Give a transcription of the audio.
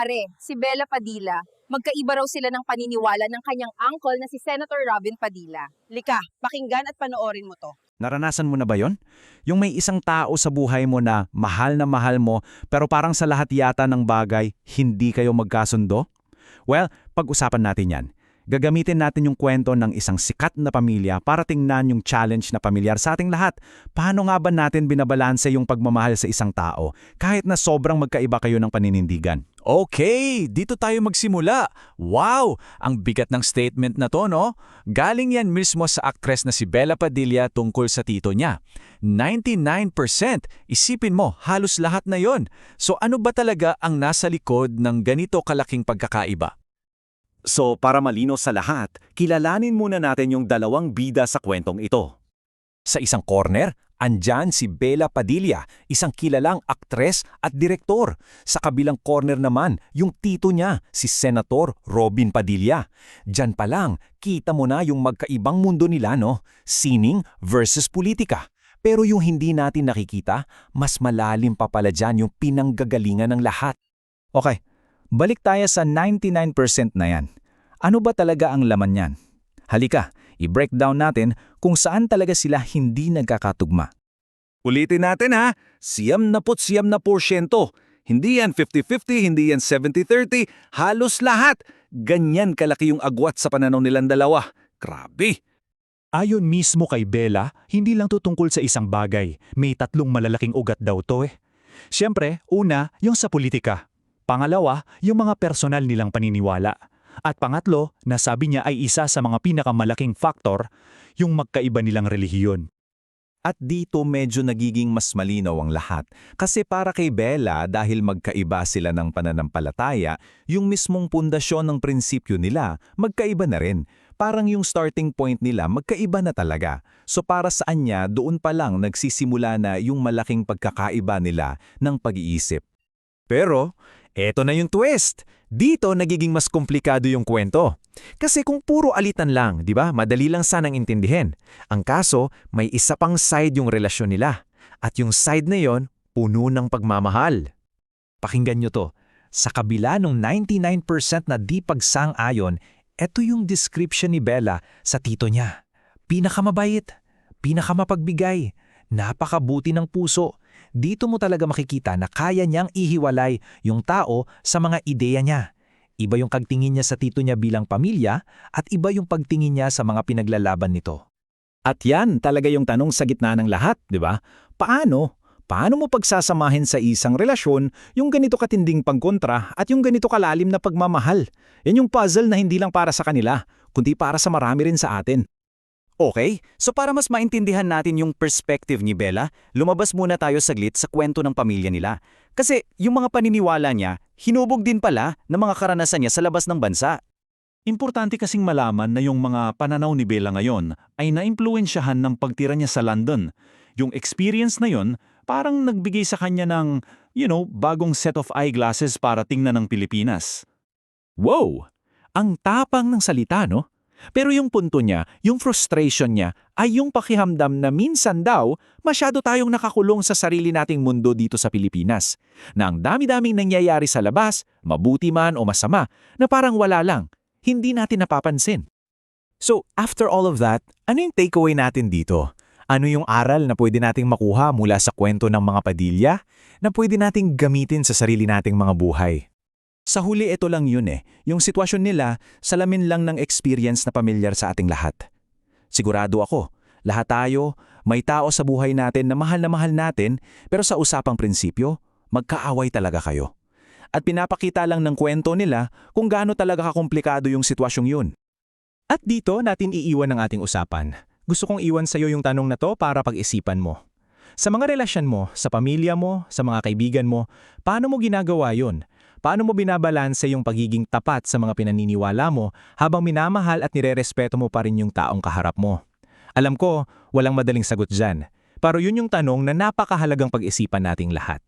Pare, si Bella Padilla, magkaiba raw sila ng paniniwala ng kanyang uncle na si Senator Robin Padilla. Lika, pakinggan at panoorin mo to. Naranasan mo na ba yon? Yung may isang tao sa buhay mo na mahal na mahal mo pero parang sa lahat yata ng bagay, hindi kayo magkasundo? Well, pag-usapan natin yan. Gagamitin natin yung kwento ng isang sikat na pamilya para tingnan yung challenge na pamilyar sa ating lahat. Paano nga ba natin binabalanse yung pagmamahal sa isang tao kahit na sobrang magkaiba kayo ng paninindigan? Okay, dito tayo magsimula. Wow, ang bigat ng statement na to, no? Galing yan mismo sa aktres na si Bella Padilla tungkol sa tito niya. 99%, isipin mo, halos lahat na yon. So ano ba talaga ang nasa likod ng ganito kalaking pagkakaiba? So para malino sa lahat, kilalanin muna natin yung dalawang bida sa kwentong ito. Sa isang corner, andyan si Bella Padilla, isang kilalang aktres at direktor. Sa kabilang corner naman, yung tito niya, si Senator Robin Padilla. Diyan pa lang, kita mo na yung magkaibang mundo nila, no? Sining versus politika. Pero yung hindi natin nakikita, mas malalim pa pala dyan yung pinanggagalingan ng lahat. Okay, balik tayo sa 99% na yan. Ano ba talaga ang laman yan? Halika, i-breakdown natin kung saan talaga sila hindi nagkakatugma. Ulitin natin ha, siyam na put siyam na porsyento. Hindi yan 50-50, hindi yan 70-30, halos lahat. Ganyan kalaki yung agwat sa pananaw nilang dalawa. Grabe! Ayon mismo kay Bella, hindi lang to sa isang bagay. May tatlong malalaking ugat daw to eh. Siyempre, una, yung sa politika. Pangalawa, yung mga personal nilang paniniwala. At pangatlo, nasabi niya ay isa sa mga pinakamalaking faktor, yung magkaiba nilang relihiyon. At dito medyo nagiging mas malinaw ang lahat. Kasi para kay Bella, dahil magkaiba sila ng pananampalataya, yung mismong pundasyon ng prinsipyo nila, magkaiba na rin. Parang yung starting point nila, magkaiba na talaga. So para sa anya, doon pa lang nagsisimula na yung malaking pagkakaiba nila ng pag-iisip. Pero, eto na yung twist. Dito nagiging mas komplikado yung kwento. Kasi kung puro alitan lang, di ba, madali lang sanang intindihin. Ang kaso, may isa pang side yung relasyon nila. At yung side na yon, puno ng pagmamahal. Pakinggan nyo to. Sa kabila ng 99% na di pagsang-ayon, eto yung description ni Bella sa tito niya. Pinakamabait, pinakamapagbigay, napakabuti ng puso. Dito mo talaga makikita na kaya niyang ihiwalay yung tao sa mga ideya niya. Iba yung kagtingin niya sa tito niya bilang pamilya at iba yung pagtingin niya sa mga pinaglalaban nito. At yan talaga yung tanong sa gitna ng lahat, di ba? Paano? Paano mo pagsasamahin sa isang relasyon yung ganito katinding pagkontra at yung ganito kalalim na pagmamahal? Yan yung puzzle na hindi lang para sa kanila, kundi para sa marami rin sa atin. Okay, so para mas maintindihan natin yung perspective ni Bella, lumabas muna tayo saglit sa kwento ng pamilya nila. Kasi yung mga paniniwala niya, hinubog din pala ng mga karanasan niya sa labas ng bansa. Importante kasing malaman na yung mga pananaw ni Bella ngayon ay naimpluwensyahan ng pagtira niya sa London. Yung experience na yon parang nagbigay sa kanya ng, you know, bagong set of eyeglasses para tingnan ng Pilipinas. Wow! Ang tapang ng salita, no? Pero yung punto niya, yung frustration niya, ay yung pakihamdam na minsan daw, masyado tayong nakakulong sa sarili nating mundo dito sa Pilipinas. Na ang dami-daming nangyayari sa labas, mabuti man o masama, na parang wala lang. Hindi natin napapansin. So, after all of that, ano yung takeaway natin dito? Ano yung aral na pwede nating makuha mula sa kwento ng mga padilya na pwede nating gamitin sa sarili nating mga buhay? Sa huli ito lang yun eh, yung sitwasyon nila, salamin lang ng experience na pamilyar sa ating lahat. Sigurado ako, lahat tayo, may tao sa buhay natin na mahal na mahal natin, pero sa usapang prinsipyo, magkaaway talaga kayo. At pinapakita lang ng kwento nila kung gaano talaga kakomplikado yung sitwasyong yun. At dito natin iiwan ang ating usapan. Gusto kong iwan sa iyo yung tanong na to para pag-isipan mo. Sa mga relasyon mo, sa pamilya mo, sa mga kaibigan mo, paano mo ginagawa yun? Paano mo binabalanse yung pagiging tapat sa mga pinaniniwala mo habang minamahal at nirerespeto mo pa rin yung taong kaharap mo? Alam ko, walang madaling sagot dyan. Pero yun yung tanong na napakahalagang pag-isipan nating lahat.